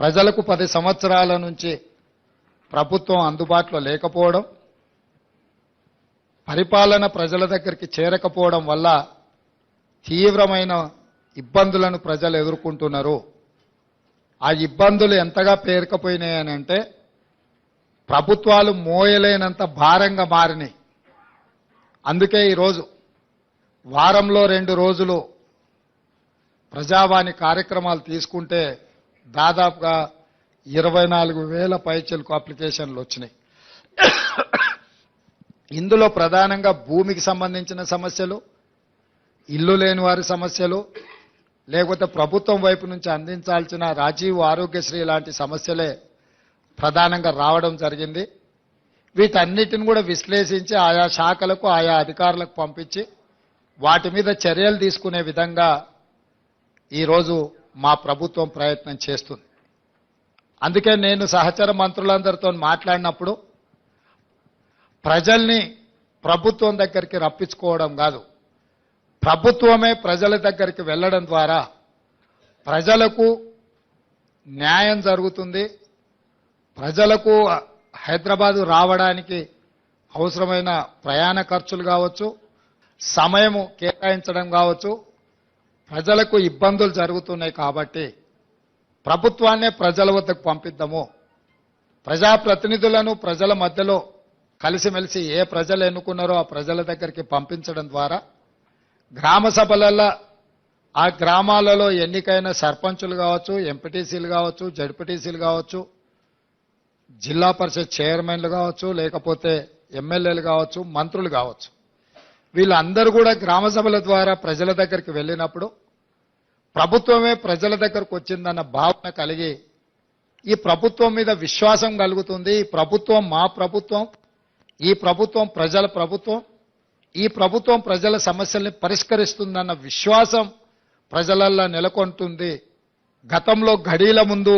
ప్రజలకు పది సంవత్సరాల నుంచి ప్రభుత్వం అందుబాటులో లేకపోవడం పరిపాలన ప్రజల దగ్గరికి చేరకపోవడం వల్ల తీవ్రమైన ఇబ్బందులను ప్రజలు ఎదుర్కొంటున్నారు. ఆ ఇబ్బందులు ఎంతగా పేరుకపోయినాయనంటే ప్రభుత్వాలు మోయలేనంత భారంగా మారినాయి. అందుకే ఈరోజు వారంలో రెండు రోజులు ప్రజావాణి కార్యక్రమాలు తీసుకుంటే దాదాపుగా ఇరవై నాలుగు వేల పైచలకు అప్లికేషన్లు వచ్చినాయి. ఇందులో ప్రధానంగా భూమికి సంబంధించిన సమస్యలు ఇల్లు లేని వారి సమస్యలు లేకపోతే ప్రభుత్వం వైపు నుంచి అందించాల్సిన రాజీవ్ ఆరోగ్యశ్రీ లాంటి సమస్యలే ప్రధానంగా రావడం జరిగింది. వీటన్నిటిని కూడా విశ్లేషించి ఆయా శాఖలకు ఆయా అధికారులకు పంపించి వాటి మీద చర్యలు తీసుకునే విధంగా ఈరోజు మా ప్రభుత్వం ప్రయత్నం చేస్తుంది. అందుకే నేను సహచర మంత్రులందరితో మాట్లాడినప్పుడు ప్రజల్ని ప్రభుత్వం దగ్గరికి రప్పించుకోవడం కాదు. ప్రభుత్వమే ప్రజల దగ్గరికి వెళ్ళడం ద్వారా ప్రజలకు న్యాయం జరుగుతుంది. ప్రజలకు హైదరాబాదు రావడానికి అవసరమైన ప్రయాణ ఖర్చులు కావచ్చు సమయము కేటాయించడం కావచ్చు ప్రజలకు ఇబ్బందులు జరుగుతున్నాయి కాబట్టి ప్రభుత్వాన్నే ప్రజల వద్దకు పంపిద్దాము. ప్రజాప్రతినిధులను ప్రజల మధ్యలో కలిసిమెలిసి ఏ ప్రజలు ఎన్నుకున్నారో ఆ ప్రజల దగ్గరికి పంపించడం ద్వారా గ్రామ సభలలో ఆ గ్రామాలలో ఎన్నికైన సర్పంచులు కావచ్చు ఎంపీటీసీలు కావచ్చు జడ్పీటీసీలు కావచ్చు జిల్లా పరిషత్ చైర్మన్లు కావచ్చు లేకపోతే ఎమ్మెల్యేలు కావచ్చు మంత్రులు కావచ్చు. వీళ్ళందరూ కూడా గ్రామ సభల ద్వారా ప్రజల దగ్గరికి వెళ్ళినప్పుడు ప్రభుత్వమే ప్రజల దగ్గరకు వచ్చిందన్న భావన కలిగి ఈ ప్రభుత్వం మీద విశ్వాసం కలుగుతుంది. ఈ ప్రభుత్వం మా ప్రభుత్వం ఈ ప్రభుత్వం ప్రజల ప్రభుత్వం ఈ ప్రభుత్వం ప్రజల సమస్యల్ని పరిష్కరిస్తుందన్న విశ్వాసం ప్రజలల్లో నెలకొంటుంది. గతంలో ఘడీల ముందు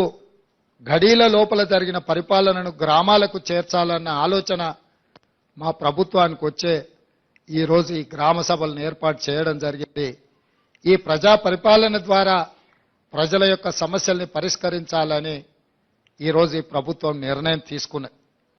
ఘడీల లోపల జరిగిన పరిపాలనను గ్రామాలకు చేర్చాలన్న ఆలోచన మా ప్రభుత్వానికి వచ్చే ఈరోజు ఈ గ్రామ సభలను ఏర్పాటు చేయడం జరిగింది. ఈ ప్రజా పరిపాలన ద్వారా ప్రజల యొక్క సమస్యల్ని పరిష్కరించాలని ఈరోజు ఈ ప్రభుత్వం నిర్ణయం తీసుకున్నది.